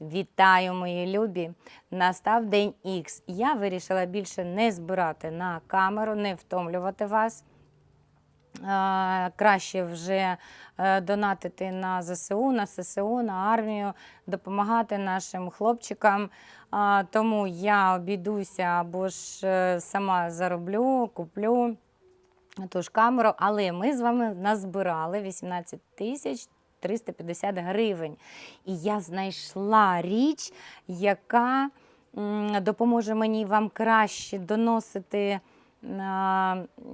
Вітаю, мої любі! Настав день Х. Я вирішила більше не збирати на камеру, не втомлювати вас. Краще вже е, донатити на ЗСУ, на ССУ, на армію, допомагати нашим хлопчикам. Тому я обійдуся або ж е, сама зароблю, куплю ту ж камеру, але ми з вами назбирали 18 тисяч 350 гривень. І я знайшла річ, яка допоможе мені вам краще доносити.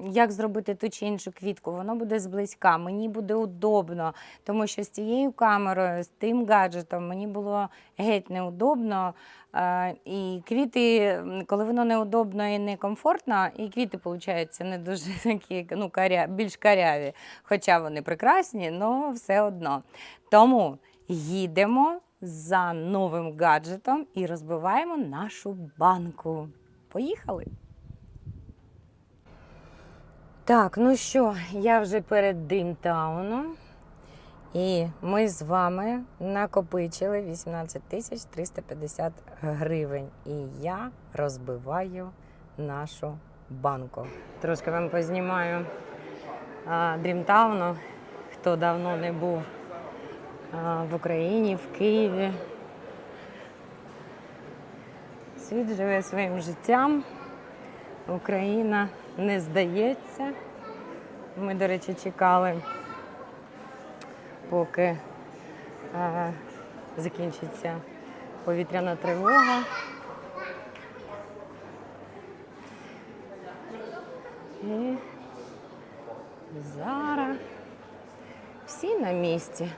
Як зробити ту чи іншу квітку, воно буде зблизька, мені буде удобно, тому що з цією камерою, з тим гаджетом мені було геть неудобно. Е, І квіти, коли воно неудобно і некомфортно, і квіти, виходить, не дуже такі, ну, каря, більш каряві. Хоча вони прекрасні, але все одно. Тому їдемо за новим гаджетом і розбиваємо нашу банку. Поїхали! Так, ну що, я вже перед Димтауном. І ми з вами накопичили 18 тисяч 350 гривень. І я розбиваю нашу банку. Трошки вам познімаю Дрімтауну, хто давно не був а, в Україні, в Києві. Світ живе своїм життям. Україна не здається. Ми, до речі, чекали поки е, закінчиться повітряна тривога. І зараз всі на місці.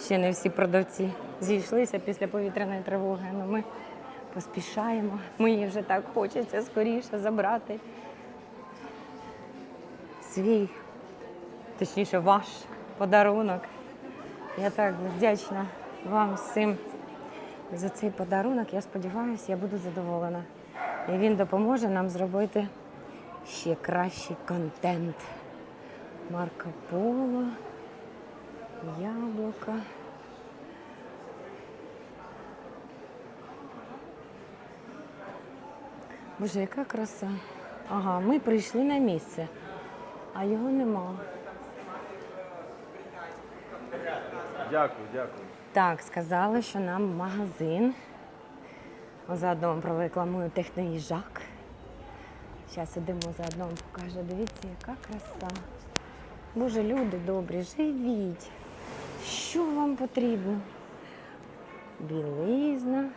Ще не всі продавці зійшлися після повітряної тривоги, але ми поспішаємо. Мені вже так хочеться скоріше забрати свій точніше, ваш подарунок. Я так вдячна вам всім за цей подарунок. Я сподіваюся, я буду задоволена. І він допоможе нам зробити ще кращий контент. Марко Поло, яблука. Боже, яка краса. Ага, ми прийшли на місце, а його нема. Дякую, дякую. Так, сказали, що нам магазин. Заодно вам прорекламую техноїжак. Зараз ідемо заодно вам покажу. Дивіться, яка краса. Боже, люди добрі, живіть. Що вам потрібно? Білизна.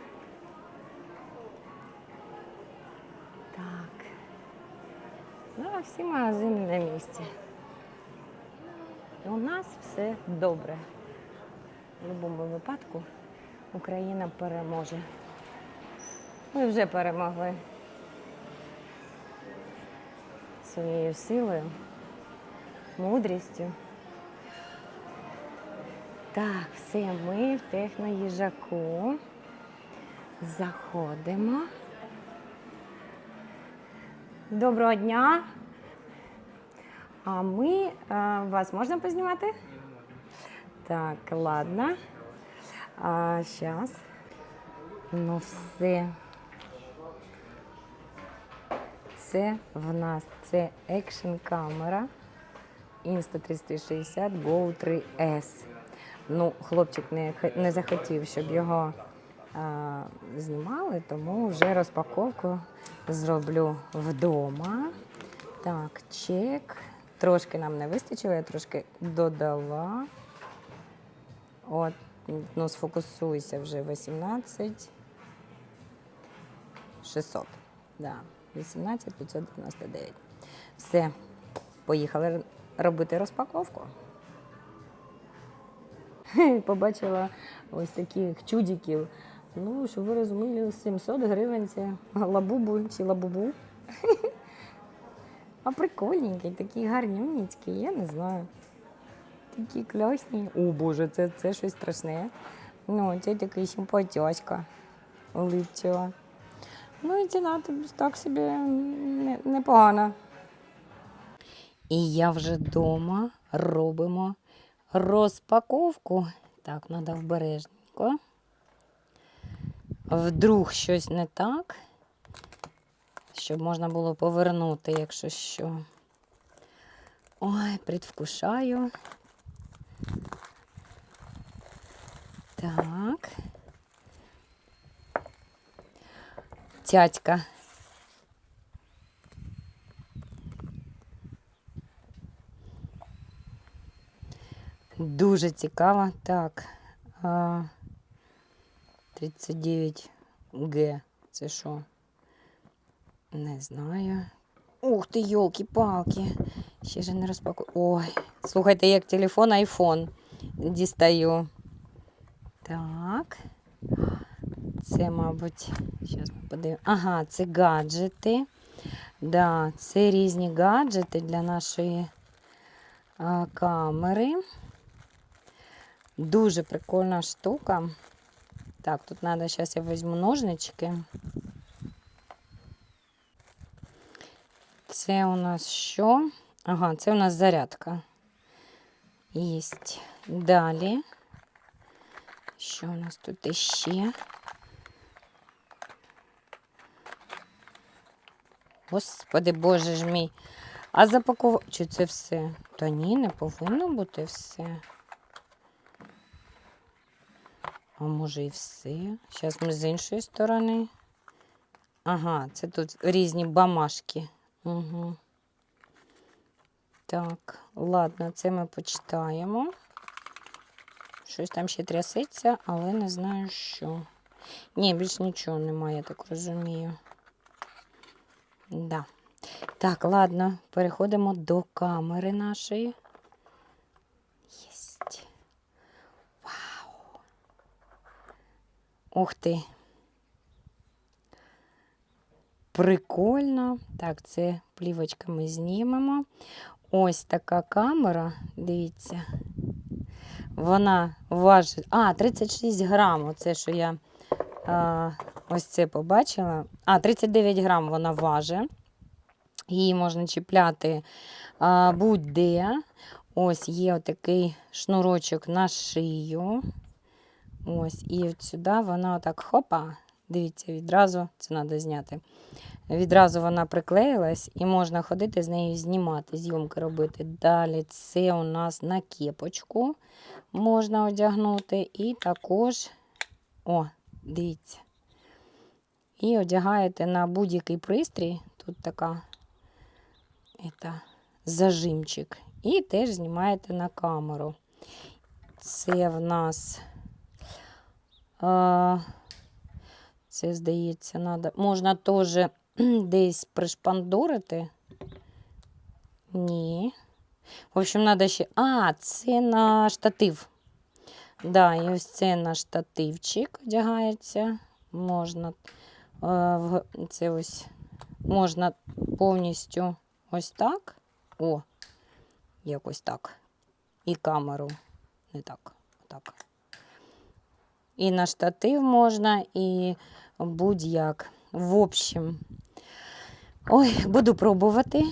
Так. Ну, а всі магазини на місці. У нас все добре. В будь-якому випадку Україна переможе. Ми вже перемогли своєю силою, мудрістю. Так, все, ми в техноїжаку. Заходимо. Доброго дня. А ми е, вас можна познімати? Так, ладно. А, сейчас. Ну все. Це в нас це екшн камера Insta360 Go 3S. Ну, хлопчик не, не захотів, щоб його а, знімали, тому вже розпаковку зроблю вдома. Так, чек. Трошки нам не вистачило, я трошки додала. От, ну, сфокусуйся вже 18 600. Да, 18 599. Все, поїхали робити розпаковку. Побачила ось таких чудиків. Ну, щоб ви розуміли, 700 гривень це лабубу чи лабубу. А прикольненький, такі гарнюнічкі, я не знаю. Такі класні. О Боже, це, це щось страшне. Ну, це такий симпатяська, улипчива. Ну і ціна так собі непогана. І я вже вдома робимо розпаковку Так, треба обережненько. Вдруг щось не так, щоб можна було повернути, якщо що. Ой, предвкушаю. Так. Тятька. Дуже цікаво. Так. А, 39 Г. Це що? Не знаю. Ух ти, йолки-палки. Ще ж не розпакую. Ой, слухайте, як телефон айфон дістаю. Так. Це, мабуть, зараз ми подивимося. Ага, це гаджети. Да, це різні гаджети для нашої а, камери. Дуже прикольна штука. Так, тут треба, зараз я візьму ножнички. Це у нас що? Ага, це у нас зарядка. Єсть. Далі. Що у нас тут іще? Господи, боже ж мій. А запакувати. Чи це все? Та ні, не повинно бути все. А може і все. Зараз ми з іншої сторони. Ага, це тут різні бамашки. Угу. Так, ладно, це ми почитаємо. Щось там ще трясеться, але не знаю що. Ні, більш нічого немає, я так розумію. Да. Так, ладно, переходимо до камери нашої. Єсть. Вау. Ух ти. Прикольно. Так, це плівочка ми знімемо. Ось така камера, дивіться. Вона важить. А, 36 грам. Оце, що я а, ось це побачила. А, 39 грам вона важить. Її можна чіпляти будь-де. Ось є отакий шнурочок на шию. Ось, і от сюди вона отак хопа. Дивіться, відразу це треба зняти. Відразу вона приклеїлась і можна ходити з нею знімати, зйомки робити. Далі це у нас на кепочку можна одягнути. І також, о, дивіться. І одягаєте на будь-який пристрій. Тут така это, зажимчик. І теж знімаєте на камеру. Це в нас. Це, здається, надо. можна теж десь пришпандурити. Ні. В общем, треба ще. А, це на штатив. Да, і ось це на штативчик одягається. Можна е, це ось можна повністю ось так. О, якось так. І камеру. Не так. Так. І на штатив можна, і будь-як. В общем, ой, буду пробувати.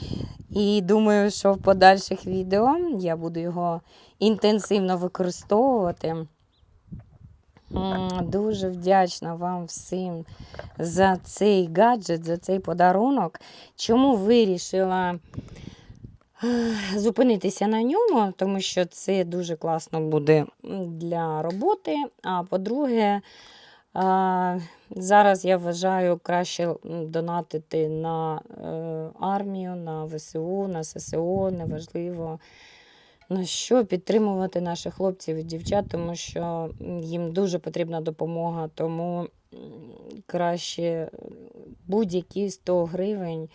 І думаю, що в подальших відео я буду його інтенсивно використовувати. Дуже вдячна вам всім за цей гаджет, за цей подарунок. Чому вирішила зупинитися на ньому? Тому що це дуже класно буде для роботи. А по-друге, зараз я вважаю краще донатити на е, армію, на ВСУ, на ССО, неважливо. На що підтримувати наших хлопців і дівчат, тому що їм дуже потрібна допомога, тому краще будь-які 100 гривень,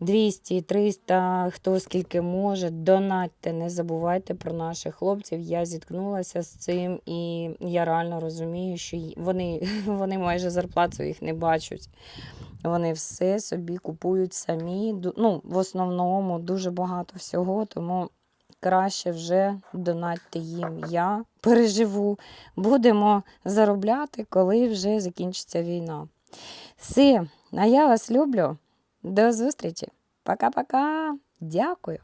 200, 300, хто скільки може, донатьте, не забувайте про наших хлопців. Я зіткнулася з цим, і я реально розумію, що вони, вони майже зарплат своїх не бачать. Вони все собі купують самі. Ну, в основному дуже багато всього, тому краще вже донатьте їм. Я переживу. Будемо заробляти, коли вже закінчиться війна. Все, а я вас люблю. До зустрічі. Пока-пока. Дякую.